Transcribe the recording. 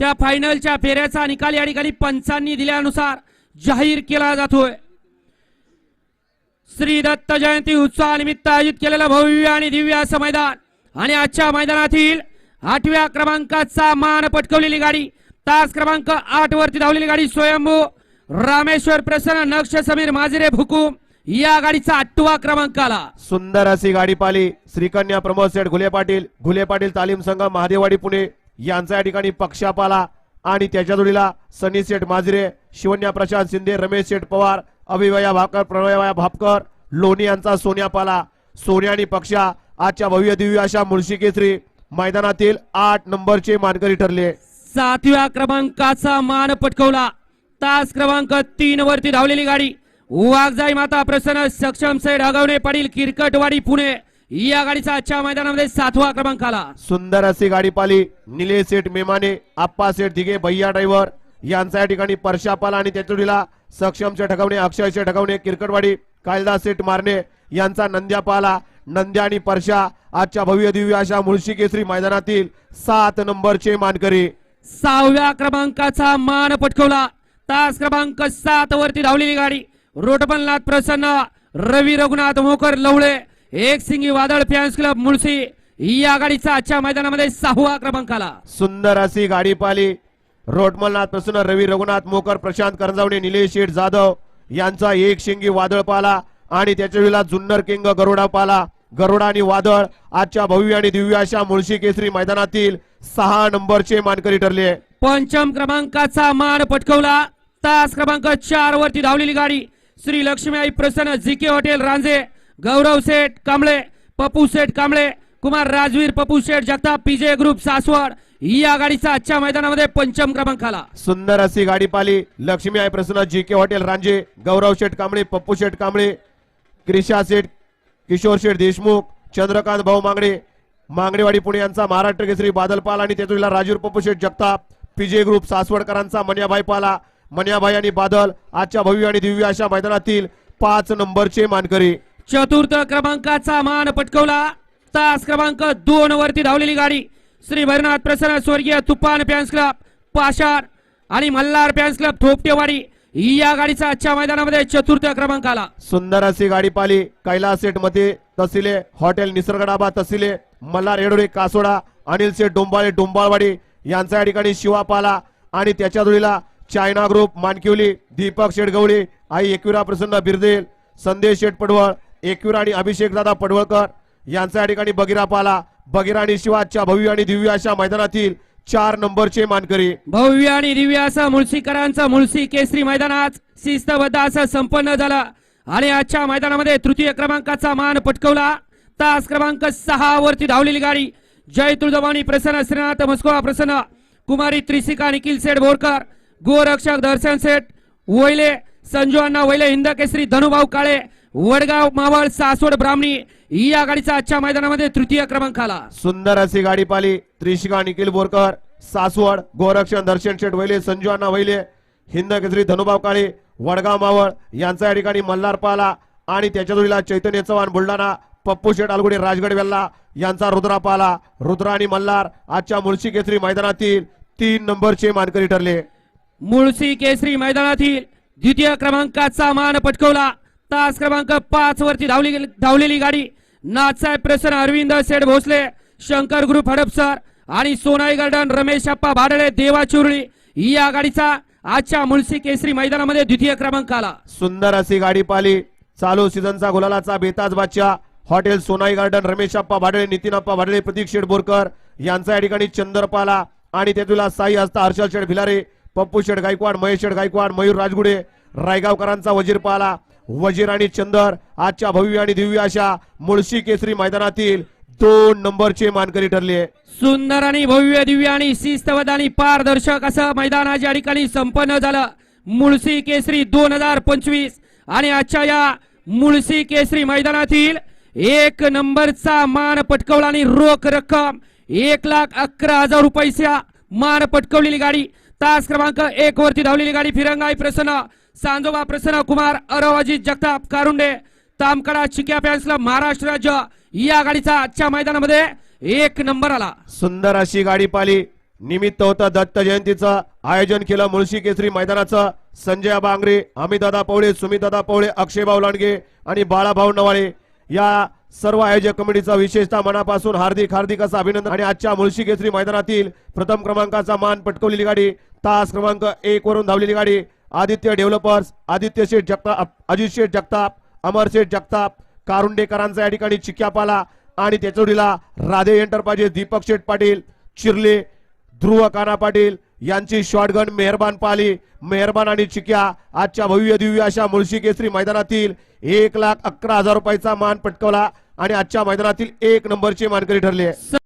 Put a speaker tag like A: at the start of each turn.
A: त्या फायनलच्या फेऱ्याचा निकाल या ठिकाणी पंचांनी दिल्यानुसार जाहीर केला जातोय. श्री दत्त जयंती उत्सवानिमित्त आयोजित केलेलं भव्य आणि दिव्य असं मैदान आणि आजच्या मैदानातील आठव्या क्रमांकाचा मान पटकवलेली गाडी तास क्रमांक आठ वरती धावलेली गाडी स्वयंभू रामेश्वर प्रसन्न नक्ष समीर माजिरे भुकुम या गाडीचा आठवा क्रमांक आला.
B: सुंदर अशी गाडी पाली श्रीकन्या प्रमोद सेठ घुले पाटील घुले पाटील तालीम संघ महादेवाडी पुणे यांचा या ठिकाणी पक्षापाला आणि त्याच्या जोडीला सनी सेठ माजरे शिवन्या प्रशांत शिंदे रमेश सेठ पवार अभिवया भाकर प्रणवया भापकर लोणी यांचा सोन्या पाला. सोन्या आणि पक्षा आजच्या भव्य दिव्य अशा मुळशी केसरी मैदानातील आठ नंबरचे मानकरी ठरले.
A: सातव्या क्रमांकाचा मान पटकवला. तास क्रमांक तीन वरती धावलेली गाडी. वाघजाई माता प्रसन्न सक्षम सैड अगवणे पाटील किरकटवाडी पुणे. या गाडीचा आजच्या मैदानामध्ये सातवा क्रमांक आला
B: सुंदर अशी गाडी पाली. निलेश सेठ मेमाने आप्पा सेठ दिघे भैया ड्रायव्हर. यांचा या ठिकाणी परशा पाला आणि त्याच्या जोडीला सक्षमचे ठकवणे अक्षयचे ठकवणे किरकटवाडी. कायदा सेठ मारणे यांचा नंद्या पाला. नंद्या आणि परशा आजच्या भव्य दिव्य अशा मुळशी केसरी मैदानातील सात नंबरचे मानकरी.
A: सहाव्या क्रमांकाचा मान पटकवला. तास क्रमांक सात वरती धावलेली गाडी. रोटबननाथ प्रसन्न रवी रघुनाथ मोकर लवळे. एक सिंगी वादळ फॅन्स क्लब मुळशी या गाडीचा आजच्या मैदानामध्ये सहावा क्रमांक आला
B: सुंदर अशी गाडी पाली रोटमलनाथ प्रसन्न रवी रघुनाथ मोकर प्रशांत करंजावणे निलेश शेठ जाधव यांचा एक शिंगी वादळ पाला आणि त्याच्या वेळेला जुन्नर किंग गरुडा पाला गरुडा आणि वादळ आजच्या भव्य आणि दिव्य अशा मुळशी केसरी मैदानातील सहा नंबरचे मानकरी ठरले.
A: पंचम क्रमांकाचा मान पटकवला. तास क्रमांक चार वरती धावलेली गाडी श्री लक्ष्मीआई प्रसन्न GK hotel Ranje Gaurav Seth Kamble Pappu Seth Kamble Kumar Rajveer Pappu Sheth Jagtap PJ group Saswad या गाडीचा आजच्या मैदानामध्ये पंचम क्रमांक आला
B: सुंदर अशी गाडी पाली लक्ष्मी आई प्रसन्न G K hotel Ranje. Gaurav Sheth Kamble Pappu Sheth Kamble Krisha Sheth Kishor Sheth Deshmukh Chandrakant Bhau Mangade. Mangadewadi Pune यांचा महाराष्ट्र केसरी बादलपाल आणि त्याच्या राजूर पप्पू शेठ जगताप पीजे ग्रुप सासवडकरांचा मन्याभाई पाला. मन्याभाई आणि बादल आजच्या भव्य आणि दिव्य अशा मैदानातील पाच नंबरचे मानकरी.
A: चतुर्थ क्रमांकाचा मान पटकवला. तास क्रमांक दोन वरती धावलेली गाडी. श्री भैरनाथ प्रसन्न स्वर्गीय तुफान फॅन्स क्लब पाषाण आणि मल्हार फॅन्स क्लब थोपटेवाडी या गाडीचा आजच्या मैदानामध्ये चतुर्थ क्रमांक आला.
B: सुंदर अशी गाडी पाली कैलास सेठमध्ये तसिले हॉटेल निसर्गडाबा तसिले मल्हार येडोळे कासोडा अनिल सेठ डोंबाळे डोंबाळवाडी यांचा या ठिकाणी शिवा पाला. आणि त्याच्या जोडीला चायना ग्रुप मानकिवली दीपक शेठगवळी आई एकविरा प्रसन्न बिरदेल संदेश शेठ पडवळ एकवीर आणि अभिषेक दादा पडवळकर यांचा या ठिकाणी बगिरा पाला. बगिरा आणि शिवाच्या भव्य आणि दिव्य अशा मैदानातील चार नंबरचे मानकरी.
A: भव्य आणि दिव्य असा मुळशीकरांचा मुळशी केसरी मैदान आज शिस्तबद्ध असं संपन्न झाला. आणि आजच्या मैदानामध्ये तृतीय क्रमांकाचा मान पटकवला. तास क्रमांक सहा वरती धावलेली गाडी. जय तुळजवानी प्रसन्न श्रीनाथ मस्कोवा प्रसन्न कुमारी त्रिशिका निखिल सेठ बोरकर गोरक्षक दर्शन सेठ वैले संजू अण्णा वैले हिंद केसरी धनुभाऊ काळे वडगाव मावळ सासवड ब्राह्मणी या गाडीचा आजच्या मैदानामध्ये तृतीय क्रमांक आला.
B: सुंदर अशी गाडी पाली त्रिशिका निखिल बोरकर सासवड गोरक्षण दर्शन शेठ वैले संजू अण्णा वैले हिंद केसरी धनुभाव काळे वडगाव मावळ यांचा या ठिकाणी मल्हार पाला आणि त्याच्या जोडीला चैतन्य चव्हाण बुलढाणा पप्पू शेठ अलगुडे राजगड वेल्ला यांचा रुद्रा पाला. रुद्रा आणि मल्हार आजच्या मुळशी केसरी मैदानातील तीन नंबरचे मानकरी ठरले.
A: मुळशी केसरी मैदानातील द्वितीय क्रमांकाचा मान पटकवला. तास क्रमांक पाच वरती धावली धावलेली गाडी. नाथसाहेब प्रसन्न अरविंद सेठ भोसले शंकर ग्रुप हडपसर आणि सोनाई गार्डन रमेश अप्पा भाडळे देवा चुरळी या गाडीचा आजच्या मुळशी केसरी मैदानामध्ये द्वितीय क्रमांक आला.
B: सुंदर अशी गाडी पाली चालू सीझनचा गुलालाचा बेताज बादशा हॉटेल सोनाई गार्डन रमेश अप्पा भाडळे नितीन अप्पा भाडळे प्रतीक शेठ बोरकर यांचा या ठिकाणी चंद्रपाला आणि त्यातुला साई असता हर्षल शेठ भिलारे पप्पू शेठ गायकवाड महेश शेठ गायकवाड मयूर राजगुडे रायगावकरांचा वजीर पाला. वजीर आणि चंदर आजच्या भव्य आणि दिव्य अशा मुळशी केसरी मैदानातील दोन नंबरचे मानकरी ठरले.
A: सुंदर आणि भव्य दिव्य आणि शिस्तबद्ध आणि पारदर्शक असं मैदान आज या ठिकाणी संपन्न झालं. मुळशी केसरी दोन हजार पंचवीस आणि आजच्या या मुळशी केसरी मैदानातील एक नंबरचा मान पटकवला आणि रोख रक्कम एक लाख अकरा हजार रुपयाच्या मान पटकवलेली गाडी. तास क्रमांक एक वरती धावलेली गाडी फिरंगाई प्रसन्न. सांजोबा प्रसन्न कुमार अरवाजी जगताप कारुंडे तामकडा चिक्या पॅन्सला महाराष्ट्र राज्य या गाडीचा आजच्या मैदानामध्ये एक नंबर आला.
B: सुंदर अशी गाडी पाली निमित्त होतं दत्त जयंतीचं आयोजन केलं मुळशी केसरी मैदानाचं. संजय बांगरे अमितदादा पवळे सुमितदादा पवळे अक्षयभाऊ लांडगे आणि बाळाभाऊ नवाळे या सर्व आयोजक कमिटीचा विशेषतः मनापासून हार्दिक हार्दिक असं अभिनंदन. आणि आजच्या मुळशी केसरी मैदानातील प्रथम क्रमांकाचा मान पटकवलेली गाडी तास क्रमांक एक वरून धावलेली गाडी. आदित्य डेव्हलपर्स आदित्य शेठ जगताप अजित शेठ जगताप अमर शेठ जगताप कारुंडेकरांचा या ठिकाणी चिक्यापाला आणि त्याचोडीला राधे एंटरप्राइजेस दीपक शेठ पाटील चिरले ध्रुव काना पाटील यांची शॉटगन मेहरबान पाली मेहरबान आणि चिक्या आजच्या भव्य दिव्य अशा मुळशी केसरी मैदानातील एक लाख अकरा हजार रुपयाचा मान पटकवला आणि आजच्या मैदानातील एक नंबरचे मानकरी ठरले.